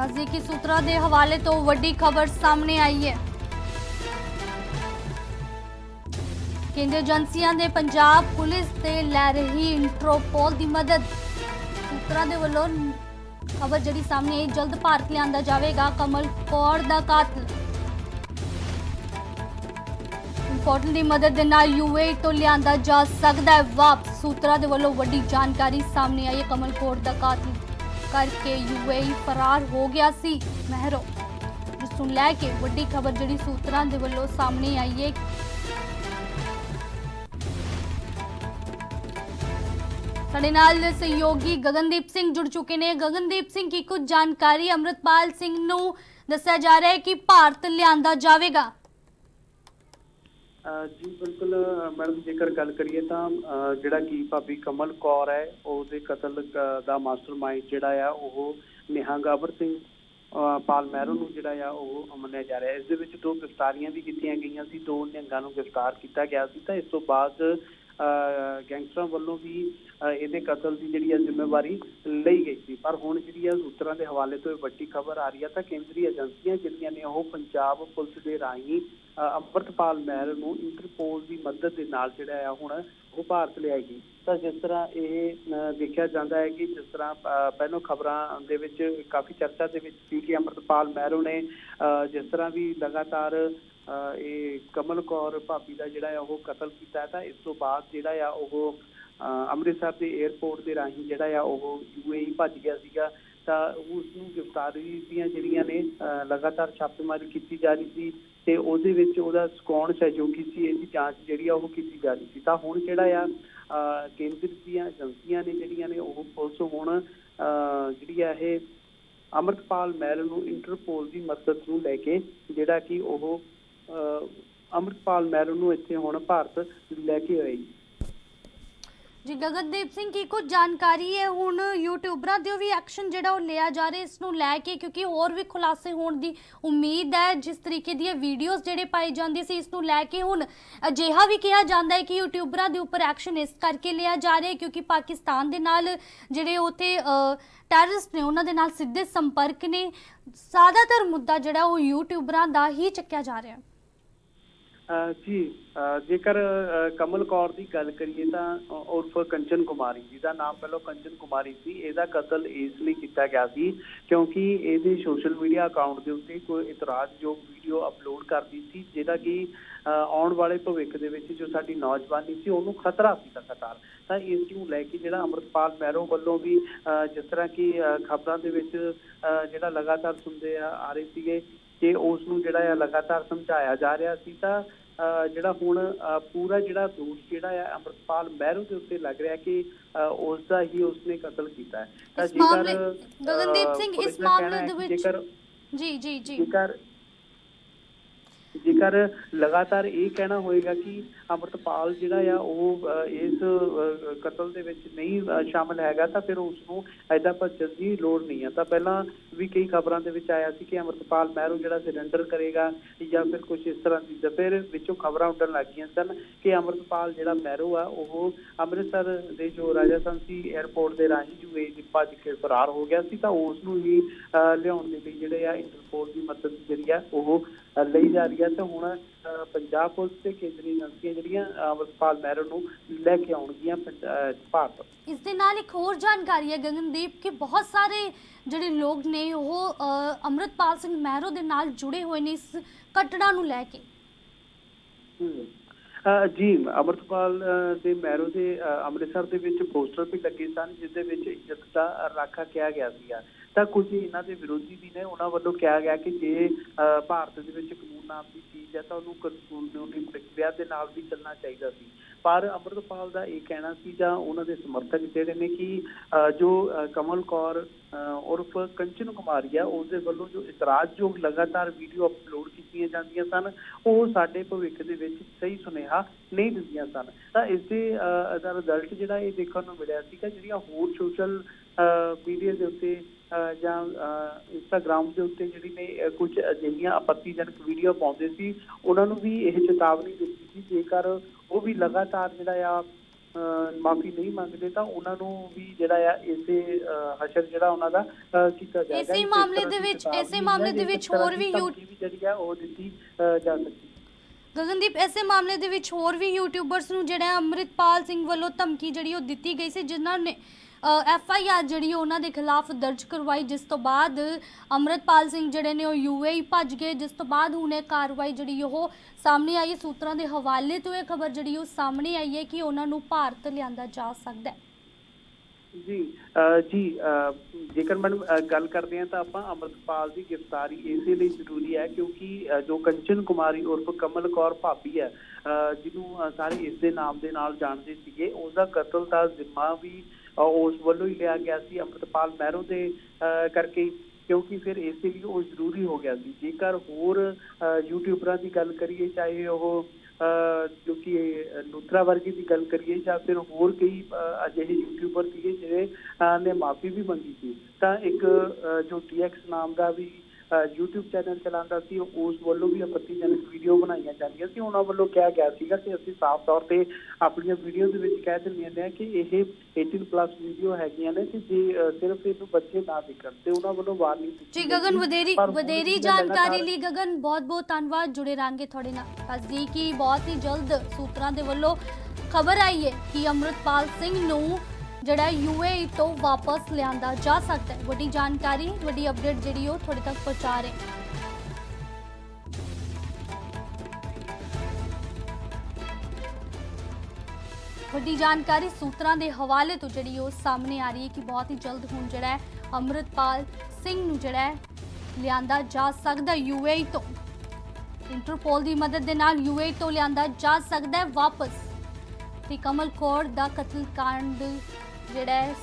ਨਜ਼ਦੀਕੀ ਸੂਤਰਾਂ ਦੇ ਹਵਾਲੇ ਤੋਂ ਵੱਡੀ ਖਬਰ ਸਾਹਮਣੇ ਆਈ ਹੈ। ਕੇਂਦਰੀ ਏਜੰਸੀਆਂ ਦੇ ਪੰਜਾਬ ਪੁਲਿਸ ਤੇ ਲੈ ਰਹੀ ਇੰਟਰੋਪੋਲ ਦੀ ਮਦਦ। ਸੂਤਰਾਂ ਦੇ ਵੱਲੋਂ ਖਬਰ ਜਿਹੜੀ ਸਾਹਮਣੇ ਆਈ, ਜਲਦ ਭਾਰਤ ਲਿਆਂਦਾ ਜਾਵੇਗਾ ਕਮਲ ਕੌਰ ਦਾ ਕਾਤਲ। ਇੰਪੋਰਟੈਂਟ ਦੀ ਮਦਦ ਦੇ ਨਾਲ ਯੂਏ ਤੋਂ ਲਿਆਂਦਾ ਜਾ ਸਕਦਾ ਹੈ ਵਾਪਸ। ਸੂਤਰਾਂ ਦੇ ਵੱਲੋਂ ਵੱਡੀ ਜਾਣਕਾਰੀ ਸਾਹਮਣੇ ਆਈ ਹੈ ਕਮਲ ਕੌਰ ਦਾ ਕਾਤਲ। ਕਰਕੇ ਯੂਏ ਫਰਾਰ ਹੋ ਗਿਆ ਸੀ। ਮਹਿਰੋ, ਜਿਸ ਨੂੰ ਲੈ ਕੇ ਵੱਡੀ ਖਬਰ ਜਿਹੜੀ ਸੂਤਰਾਂ ਦੇ ਵੱਲੋਂ ਸਾਹਮਣੇ ਆਈ ਹੈ ਸਾਡੇ ਨਾਲ ਸਹਿਯੋਗੀ ਗਗਨਦੀਪ ਸਿੰਘ ਜੁੜ ਚੁੱਕੇ ਨੇ। ਗਗਨਦੀਪ ਸਿੰਘ, ਕੀ ਕੁਝ ਜਾਣਕਾਰੀ? ਅਮਰਤਪਾਲ ਸਿੰਘ ਨੂੰ ਦੱਸਿਆ ਜਾ ਰਿਹਾ ਹੈ ਕਿ ਭਾਰਤ ਲਿਆਂਦਾ ਜਾਵੇਗਾ। ਜੀ, ਬਿਲਕੁਲ ਮੈਡਮ, ਜੇਕਰ ਗੱਲ ਕਰੀਏ ਤਾਂ ਜਿਹੜਾ ਕਿ ਭਾਬੀ ਕਮਲ ਕੌਰ ਹੈ, ਉਹਦੇ ਕਤਲ ਕ- ਦਾ ਮਾਸਟਰਮਾਈਂਡ ਜਿਹੜਾ ਆ, ਉਹ ਨਿਹੰਗਾਵਰ ਸਿੰਘ ਪਾਲ ਮਹਿਰੋ ਨੂੰ ਜਿਹੜਾ ਆ, ਉਹ ਮੰਨਿਆ ਜਾ ਰਿਹਾ ਹੈ। ਇਸ ਦੇ ਵਿੱਚ ਦੋ ਗ੍ਰਿਫਤਾਰੀਆਂ ਵੀ ਕੀਤੀਆਂ ਗਈਆਂ ਸੀ, ਦੋ ਨਿਹੰਗਾਂ ਨੂੰ ਗ੍ਰਿਫਤਾਰ ਕੀਤਾ ਗਿਆ ਸੀ। ਤਾਂ ਇਸ ਤੋਂ ਬਾਅਦ ਗੈਂਗਸਟਰਾਂ ਵੱਲੋਂ ਵੀ ਇਹਦੇ ਕਤਲ ਦੀ ਜਿਹੜੀ ਆ ਜ਼ਿੰਮੇਵਾਰੀ ਲਈ ਗਈ ਸੀ। ਪਰ ਹੁਣ ਜਿਹੜੀ ਆ ਸੂਤਰਾਂ ਦੇ ਹਵਾਲੇ ਤੋਂ ਇਹ ਵੱਡੀ ਖਬਰ ਆ ਰਹੀ ਆ, ਤਾਂ ਕੇਂਦਰੀ ਏਜੰਸੀਆਂ ਜਿਹੜੀਆਂ ਨੇ, ਉਹ ਪੰਜਾਬ ਪੁਲਿਸ ਦੇ ਰਾਹੀਂ ਅੰਮ੍ਰਿਤਪਾਲ ਮਹਿਰ ਨੂੰ ਇੰਟਰਪੋਲ ਦੀ ਮਦਦ ਦੇ ਨਾਲ ਜਿਹੜਾ ਆ ਹੁਣ ਉਹ ਭਾਰਤ ਲਿਆਏਗੀ। ਤਾਂ ਜਿਸ ਤਰ੍ਹਾਂ ਇਹ, ਅਹ, ਦੇਖਿਆ ਜਾਂਦਾ ਹੈ ਕਿ ਜਿਸ ਤਰ੍ਹਾਂ, ਅਹ, ਪਹਿਲੋਂ ਖਬਰਾਂ ਦੇ ਵਿੱਚ ਕਾਫੀ ਚਰਚਾ ਦੇ ਵਿੱਚ ਸੀ ਕਿ ਅੰਮ੍ਰਿਤਪਾਲ ਮਹਿਰੋ ਨੇ, ਅਹ, ਜਿਸ ਤਰ੍ਹਾਂ ਵੀ ਲਗਾਤਾਰ ਇਹ ਕਮਲ ਕੌਰ ਭਾਬੀ ਦਾ ਜਿਹੜਾ ਆ ਉਹ ਕਤਲ ਕੀਤਾ ਤਾਂ ਇਸ ਤੋਂ ਬਾਅਦ ਜਿਹੜਾ ਆ ਉਹ ਅੰਮ੍ਰਿਤਸਰ ਦੇ 에ਅਰਪੋਰਟ ਦੇ ਰਾਹੀਂ ਜਿਹੜਾ ਆ ਉਹ ਯੂਏਈ ਭੱਜ ਗਿਆ ਸੀਗਾ। ਤਾਂ ਉਸ ਨੂੰ ਗ੍ਰਿਫਤਾਰੀ ਦੀਆਂ ਜਿਹੜੀਆਂ ਨੇ ਲਗਾਤਾਰ ਛਾਪੇਮਾਰੀ ਕੀਤੀ ਜਾ ਰਹੀ ਸੀ ਤੇ ਉਹਦੇ ਵਿੱਚ ਉਹਦਾ ਕੌਣ ਸਹਿਯੋਗੀ ਸੀ, ਇਹਦੀ ਜਾਂਚ ਜਿਹੜੀ ਆ ਉਹ ਕੀਤੀ ਜਾ ਰਹੀ ਸੀ। ਤਾਂ ਹੁਣ ਜਿਹੜਾ ਆ ਕੇਂਦਰ ਦੀਆਂ ਏਜੰਸੀਆਂ ਨੇ ਜਿਹੜੀਆਂ ਨੇ, ਉਹ ਪੁਲਿਸ ਹੁਣ, ਅਹ ਜਿਹੜੀ ਆ ਇਹ ਅਮਰਤਪਾਲ ਮਹਿਲ ਨੂੰ ਇੰਟਰਪੋਲ ਦੀ ਮਦਦ ਨੂੰ ਲੈ ਕੇ ਜਿਹੜਾ ਕਿ ਉਹ ਅਹ ਅਮਰਤਪਾਲ ਨੂੰ ਇੱਥੇ ਹੁਣ ਭਾਰਤ ਲੈ ਕੇ ਆਏਗੀ ਜੀ। ਗਗਨਦੀਪ ਸਿੰਘ, ਕੀ ਕੁਝ ਜਾਣਕਾਰੀ ਹੈ ਹੁਣ ਯੂਟਿਊਬਰਾਂ ਦੇ? ਵੀ ਐਕਸ਼ਨ ਜਿਹੜਾ ਉਹ ਲਿਆ ਜਾ ਰਿਹਾ, ਇਸ ਨੂੰ ਲੈ ਕੇ, ਕਿਉਂਕਿ ਹੋਰ ਵੀ ਖੁਲਾਸੇ ਹੋਣ ਦੀ ਉਮੀਦ ਹੈ। ਜਿਸ ਤਰੀਕੇ ਦੀਆਂ ਵੀਡੀਓਜ਼ ਜਿਹੜੇ ਪਾਈ ਜਾਂਦੀ ਸੀ, ਇਸ ਨੂੰ ਲੈ ਕੇ ਹੁਣ ਅਜਿਹਾ ਵੀ ਕਿਹਾ ਜਾਂਦਾ ਹੈ ਕਿ ਯੂਟਿਊਬਰਾਂ ਦੇ ਉੱਪਰ ਐਕਸ਼ਨ ਇਸ ਕਰਕੇ ਲਿਆ ਜਾ ਰਿਹਾ ਹੈ, ਕਿਉਂਕਿ ਪਾਕਿਸਤਾਨ ਦੇ ਨਾਲ ਜਿਹੜੇ ਉਥੇ ਟੈਰਰਿਸਟ ਨੇ, ਉਹਨਾਂ ਦੇ ਨਾਲ ਸਿੱਧੇ ਸੰਪਰਕ ਨੇ। ਜ਼ਿਆਦਾਤਰ ਮੁੱਦਾ ਜਿਹੜਾ ਉਹ ਯੂਟਿਊਬਰਾਂ ਦਾ ਹੀ ਚੱਕਿਆ ਜਾ ਰਿਹਾ ਹੈ। ਜੀ ਜੇਕਰ ਕਮਲ ਕੌਰ ਦੀ ਗੱਲ ਕਰੀਏ ਤਾਂ ਉਰਫ ਕੰਚਨ ਕੁਮਾਰੀ ਜਿਹਦਾ ਨਾਮ ਪਹਿਲਾਂ ਕੰਚਨ ਕੁਮਾਰੀ ਸੀ, ਇਹਦਾ ਕਤਲ ਇਸ ਲਈ ਕੀਤਾ ਗਿਆ ਸੀ ਕਿਉਂਕਿ ਇਹਦੇ ਸੋਸ਼ਲ ਮੀਡੀਆ ਅਕਾਊਂਟ ਦੇ ਉੱਤੇ ਕੋਈ ਇਤਰਾਜ਼ਯੋਗ ਵੀਡੀਓ ਅਪਲੋਡ ਕਰਦੀ ਸੀ, ਜਿਹਦਾ ਕਿ ਆਉਣ ਵਾਲੇ ਭਵਿੱਖ ਦੇ ਵਿੱਚ ਜੋ ਸਾਡੀ ਨੌਜਵਾਨੀ ਸੀ ਉਹਨੂੰ ਖਤਰਾ ਸੀ ਲਗਾਤਾਰ। ਤਾਂ ਇਸ ਨੂੰ ਲੈ ਕੇ ਜਿਹੜਾ ਅਮਰਪਾਲ ਮੈਰੋ ਵੱਲੋਂ ਵੀ ਅਹ ਜਿਸ ਤਰ੍ਹਾਂ ਕਿ ਖਬਰਾਂ ਦੇ ਵਿੱਚ ਜਿਹੜਾ ਲਗਾਤਾਰ ਸੁਣਦੇ ਆ ਆ ਰਹੇ ਸੀਗੇ ਕਿ ਉਸ ਨੂੰ ਜਿਹੜਾ ਆ ਲਗਾਤਾਰ ਸਮਝਾਇਆ ਜਾ ਰਿਹਾ ਸੀ ਤਾਂ ਜਿਹੜਾ ਹੁਣ ਪੂਰਾ ਜਿਹੜਾ ਦੋਸ਼ ਜਿਹੜਾ ਆ ਅੰਮ੍ਰਿਤਪਾਲ ਮਹਿਰੂ ਦੇ ਉੱਤੇ ਲੱਗ ਰਿਹਾ ਕਿ ਉਸ ਦਾ ਹੀ ਉਸਨੇ ਕਤਲ ਕੀਤਾ ਹੈ। ਤਾਂ ਅਹ, ਗਗਨਦੀਪ ਸਿੰਘ ਇਸ ਮਾਮਲੇ ਦੇ ਵਿੱਚ ਜੇਕਰ ਜੀ ਜੀ ਜੀ। ਜੇਕਰ ਜੇਕਰ ਲਗਾਤਾਰ ਇਹ ਕਹਿਣਾ ਹੋਏਗਾ ਕਿ ਅਮਰਤਪਾਲ ਜਿਹੜਾ ਆ ਉਹ ਇਸ ਕਤਲ ਦੇ ਵਿੱਚ ਨਹੀਂ ਸ਼ਾਮਲ ਹੈਗਾ ਤਾਂ ਫਿਰ ਉਸ ਨੂੰ ਐਦਾਂ ਭੱਜਣ ਦੀ ਲੋੜ ਨਹੀਂ ਹੈ ਤਾਂ ਪਹਿਲਾਂ ਵੀ ਕਈ ਖਬਰਾਂ ਦੇ ਵਿੱਚ ਆਇਆ ਸੀ ਕਿ ਅਮਰਤਪਾਲ ਮਹਿਰੂ ਜਿਹੜਾ ਸਰੈਂਡਰ ਕਰੇਗਾ ਜਾਂ ਫਿਰ ਕੁਝ ਇਸ ਤਰ੍ਹਾਂ ਦੀ ਫਿਰ ਵਿੱਚੋਂ ਖਬਰਾਂ ਉੱਡਣ ਲੱਗ ਗਈਆਂ ਸਨ ਕਿ ਅਮਰਤਪਾਲ ਜਿਹੜਾ ਮਹਿਰੂ ਆ ਉਹ ਅੰਮ੍ਰਿਤਸਰ ਦੇ ਜੋ ਰਾਜਾ ਸੰਸੀ 에ਅਰਪੋਰਟ ਦੇ ਰਾਹੀਂ ਯੂਏ ਦੀ ਭੱਜ ਕੇ ਫਰਾਰ ਹੋ ਗਿਆ ਸੀ ਤਾਂ ਉਸ ਨੂੰ ਹੀ ਅਹ, ਲਿਆਉਣ ਦੇ ਲਈ ਜਿਹੜੇ ਆ ਇੰਟਰਪੋਲ ਦੀ ਮਦਦ ਜਿਹੜੀ ਆ ਉਹ ਲਈ ਜਾ ਰਹੀ ਹੈ ਤੇ ਹੁਣ ਪੰਜਾਬ ਪੁਲਿਸ ਤੇ ਕੇਂਦਰੀ ਏਜੰਸੀਆਂ ਜਿਹੜੀਆਂ ਅਮਰਪਾਲ ਮਹਿਰੂ ਨੂੰ ਲੈ ਕੇ ਆਉਣਗੀਆਂ ਭਾਰਤ। ਇਸ ਦੇ ਨਾਲ ਇੱਕ ਹੋਰ ਜਾਣਕਾਰੀ ਹੈ ਗਗਨਦੀਪ ਕਿ ਬਹੁਤ ਸਾਰੇ ਜਿਹੜੇ ਲੋਕ ਨੇ ਉਹ ਅ, ਅੰਮ੍ਰਿਤਪਾਲ ਸਿੰਘ ਮਹਿਰੋ ਦੇ ਨਾਲ ਜੁੜੇ ਹੋਏ ਨੇ ਇਸ ਘਟਨਾ ਨੂੰ ਲੈ ਕੇ। ਜੀ ਅਮਰਤਪਾਲ ਦੇ ਮੈਰੋ ਦੇ ਅਹ, ਅੰਮ੍ਰਿਤਸਰ ਦੇ ਵਿੱਚ ਪੋਸਟਰ ਵੀ ਲੱਗੇ ਸਨ ਜਿਸ ਦੇ ਵਿੱਚ ਇੱਜ਼ਤ ਦਾ ਰਾਖਾ ਕਿਹਾ ਗਿਆ ਸੀਗਾ। ਤਾਂ ਕੁਝ ਇਹਨਾਂ ਦੇ ਵਿਰੋਧੀ ਵੀ ਨੇ ਉਹਨਾਂ ਵੱਲੋਂ ਕਿਹਾ ਗਿਆ ਕਿ ਜੇ ਅਹ, ਭਾਰਤ ਦੇ ਵਿੱਚ ਕਾਨੂੰਨ ਨਾਮ ਦੀ ਚੀਜ਼ ਹੈ ਤਾਂ ਉਹਨੂੰ ਕਾਨੂੰਨੀ ਪ੍ਰਕਿਰਿਆ ਦੇ ਨਾਲ ਵੀ ਚੱਲਣਾ ਚਾਹੀਦਾ ਸੀ। ਪਰ ਅਮਰਤਪਾਲ ਦਾ ਇਹ ਕਹਿਣਾ ਸੀ ਜਾਂ ਉਹਨਾਂ ਦੇ ਸਮਰਥਕ ਜਿਹੜੇ ਨੇ ਕਿ ਜੋ ਕਮਲ ਕੌਰ ਉਰਫ ਕੰਚਨ ਕੁਮਾਰੀ ਆ ਉਸ ਦੇ ਵੱਲੋਂ ਜੋ ਇਤਰਾਜ਼ਯੋਗ ਲਗਾਤਾਰ ਵੀਡੀਓ ਅਪਲੋਡ ਕੀਤੀਆਂ ਜਾਂਦੀਆਂ ਸਨ ਉਹ ਸਾਡੇ ਭਵਿੱਖ ਦੇ ਵਿੱਚ ਸਹੀ ਸੁਨੇਹਾ ਨਹੀਂ ਦਿੰਦੀਆਂ ਸਨ। ਤਾਂ ਇਸ ਦੇ ਅਹ, ਦਾ ਰਿਜ਼ਲਟ ਜਿਹੜਾ ਇਹ ਦੇਖਣ ਨੂੰ ਮਿਲਿਆ ਸੀਗਾ ਜਿਹੜੀਆਂ ਹੋਰ ਸੋਸ਼ਲ ਮੀਡੀਆ ਦੇ ਉੱਤੇ ਅਹ, ਜਾਂ ਇੰਸਟਾਗ੍ਰਾਮ ਦੇ ਉੱਤੇ ਜਿਹੜੀ ਨੇ ਅਹ, ਕੁਝ ਅਜਿਹੀਆਂ ਆਪੱਤੀਜਨਕ ਵੀਡੀਓ ਪਾਉਂਦੇ ਸੀ ਉਹਨਾਂ ਨੂੰ ਵੀ ਇਹ ਚੇਤਾਵਨੀ ਦਿੱਤੀ ਸੀ ਜੇਕਰ ਉਹ ਵੀ ਲਗਾਤਾਰ ਜਿਹੜਾ ਆ ਮਾਫੀ ਨਹੀਂ ਮੰਗਦੇ ਤਾਂ ਉਹਨਾਂ ਨੂੰ ਵੀ ਜਿਹੜਾ ਆ ਇਸੇ ਹਸ਼ਰ ਜਿਹੜਾ ਉਹਨਾਂ ਦਾ ਕੀਤਾ ਜਾਏਗਾ। ਇਸੇ ਮਾਮਲੇ ਦੇ ਵਿੱਚ- ਇਸੇ ਮਾਮਲੇ ਦੇ ਵਿੱਚ ਹੋਰ ਵੀ ਜਿਹੜੀ ਆ ਉਹ ਦਿੱਤੀ ਜਾ ਸਕਦੀ ਗਗਨਦੀਪ ਐਸੇ ਮਾਮਲੇ ਦੇ ਵਿੱਚ ਹੋਰ ਵੀ ਯੂਟਿਊਬਰਸ ਨੂੰ ਜਿਹੜਾ ਅੰਮ੍ਰਿਤਪਾਲ ਸਿੰਘ ਵੱਲੋਂ ਧਮਕੀ ਜਿਹੜੀ ਉਹ ਦਿੱਤੀ ਗਈ ਸੀ ਜਿਨ੍ਹਾਂ ਨੇ ਐਫ ਆਈ ਆਰ ਜਿਹੜੀ ਉਹਨਾਂ ਦੇ ਖਿਲਾਫ ਦਰਜ ਕਰਵਾਈ, ਜਿਸ ਤੋਂ ਬਾਅਦ ਅੰਮ੍ਰਿਤਪਾਲ ਸਿੰਘ ਜਿਹੜੇ ਨੇ ਉਹ ਯੂਏਈ ਭੱਜ ਗਏ। ਜਿਸ ਤੋਂ ਬਾਅਦ ਹੁਣ ਇਹ ਕਾਰਵਾਈ ਜਿਹੜੀ ਉਹ ਸਾਹਮਣੇ ਆਈ ਸੂਤਰਾਂ ਦੇ ਹਵਾਲੇ ਤੋਂ ਇਹ ਖਬਰ ਜਿਹੜੀ ਉਹ ਸਾਹਮਣੇ ਆਈ ਹੈ ਕਿ ਉਹਨਾਂ ਨੂੰ ਭਾਰਤ ਲਿਆਂਦਾ ਜਾ ਸਕਦਾ ਹੈ। ਜੀ ਜੀ ਜੇਕਰ ਮੈਨੂੰ ਗੱਲ ਕਰਦੇ ਹਾਂ ਤਾਂ ਆਪਾਂ ਅਮਰਤਪਾਲ ਦੀ ਗ੍ਰਿਫਤਾਰੀ ਇਸੇ ਲਈ ਜ਼ਰੂਰੀ ਹੈ ਕਿਉਂਕਿ ਜੋ ਕੰਚਨ ਕੁਮਾਰੀ ਉਰਫ ਕਮਲ ਕੌਰ ਭਾਬੀ ਹੈ ਜਿਹਨੂੰ ਸਾਰੇ ਇਸ ਦੇ ਨਾਮ ਦੇ ਨਾਲ ਜਾਣਦੇ ਸੀਗੇ ਉਸ ਦਾ ਕਤਲ ਦਾ ਜ਼ਿੰਮਾ ਵੀ ਉਸ ਵੱਲੋਂ ਹੀ ਲਿਆ ਗਿਆ ਸੀ ਅਮਰਤਪਾਲ ਮਹਿਰੋ ਦੇ ਕਰਕੇ, ਕਿਉਂਕਿ ਫਿਰ ਇਸੇ ਲਈ ਉਹ ਜ਼ਰੂਰੀ ਹੋ ਗਿਆ ਸੀ। ਜੇਕਰ ਹੋਰ ਯੂਟਿਊਬਰਾਂ ਦੀ ਗੱਲ ਕਰੀਏ, ਚਾਹੇ ਉਹ ਜੋ ਕਿ ਇਹ ਨੂਤਰਾ ਵਰਗੀ ਦੀ ਗੱਲ ਕਰੀਏ, ਜਾਂ ਫਿਰ ਹੋਰ ਕਈ ਅਜਿਹੇ ਯੂਟਿਊਬਰ ਸੀਗੇ ਜਿਹੜੇ ਨੇ ਮਾਫੀ ਵੀ ਮੰਗੀ ਸੀ। ਤਾਂ ਇੱਕ, ਅਹ ਜੋ ਟੀਐਕਸ ਨਾਮ ਦਾ ਵੀ YouTube ਚੈਨਲ ਚਲਾਉਂਦਾ ਸੀ ਉਸ ਵੱਲੋਂ ਵੀ ਆਪੱਤੀਜਨਕ ਵੀਡੀਓ ਬਣਾਈਆਂ ਜਾਂਦੀਆਂ ਸੀ ਉਹਨਾਂ ਵੱਲੋਂ ਕਿਹਾ ਗਿਆ ਸੀਗਾ ਕਿ ਅਸੀਂ ਸਾਫ਼ ਤੌਰ ਤੇ ਆਪਣੀਆਂ ਵੀਡੀਓ ਦੇ ਵਿੱਚ ਕਹਿ ਦਿੰਦੇ ਹਾਂ ਕਿ ਇਹ 18 ਪਲੱਸ ਵੀਡੀਓ ਹੈਗੀਆਂ ਨੇ ਕਿ ਜੇ ਸਿਰਫ ਇਹਨੂੰ ਬੱਚੇ ਨਾ ਦੇਖਣ ਤੇ ਉਹਨਾਂ ਵੱਲੋਂ ਵਾਰਨਿੰਗ ਦਿੱਤੀ ਜੀ ਗਗਨ। ਵਧੇਰੀ ਵਧੇਰੀ ਜਾਣਕਾਰੀ ਲਈ ਗਗਨ ਬਹੁਤ ਬਹੁਤ ਧੰਨਵਾਦ ਜੁੜੇ ਰਾਂਗੇ ਤੁਹਾਡੇ ਨਾਲ ਦੱਸਦੀ ਕਿ ਬਹੁਤ ਹੀ ਜਲਦ ਸੂਤਰਾਂ ਦੇ ਵੱਲੋਂ ਖਬਰ ਆਈ ਹੈ ਕਿ ਅੰਮ੍ਰਿਤਪਾਲ ਸਿੰਘ ਨੂੰ ਜਿਹੜਾ ਯੂਏਈ ਤੋਂ ਵਾਪਸ ਲਿਆਂਦਾ ਜਾ ਸਕਦਾ ਹੈ। ਵੱਡੀ ਜਾਣਕਾਰੀ, ਵੱਡੀ ਅਪਡੇਟ ਜਿਹੜੀ ਉਹ ਤੁਹਾਡੇ ਤੱਕ ਪਹੁੰਚਾ ਰਹੇ ਹਾਂ। ਵੱਡੀ ਜਾਣਕਾਰੀ ਸੂਤਰਾਂ ਦੇ ਹਵਾਲੇ ਤੋਂ ਜਿਹੜੀ ਉਹ ਸਾਹਮਣੇ ਆ ਰਹੀ ਹੈ ਕਿ ਬਹੁਤ ਹੀ ਜਲਦ ਹੁਣ ਜਿਹੜਾ ਹੈ ਅੰਮ੍ਰਿਤਪਾਲ ਸਿੰਘ ਨੂੰ ਜਿਹੜਾ ਹੈ ਲਿਆਂਦਾ ਜਾ ਸਕਦਾ ਯੂਏਈ ਤੋਂ। ਇੰਟਰਪੋਲ ਦੀ ਮਦਦ ਦੇ ਨਾਲ ਯੂਏਈ ਤੋਂ ਲਿਆਂਦਾ ਜਾ ਸਕਦਾ ਹੈ ਵਾਪਸ। ਤੇ ਕਮਲ ਕੌਰ ਦਾ ਕਤਲ ਕਾਂਡ ਜਿਹੜਾ ਹੈ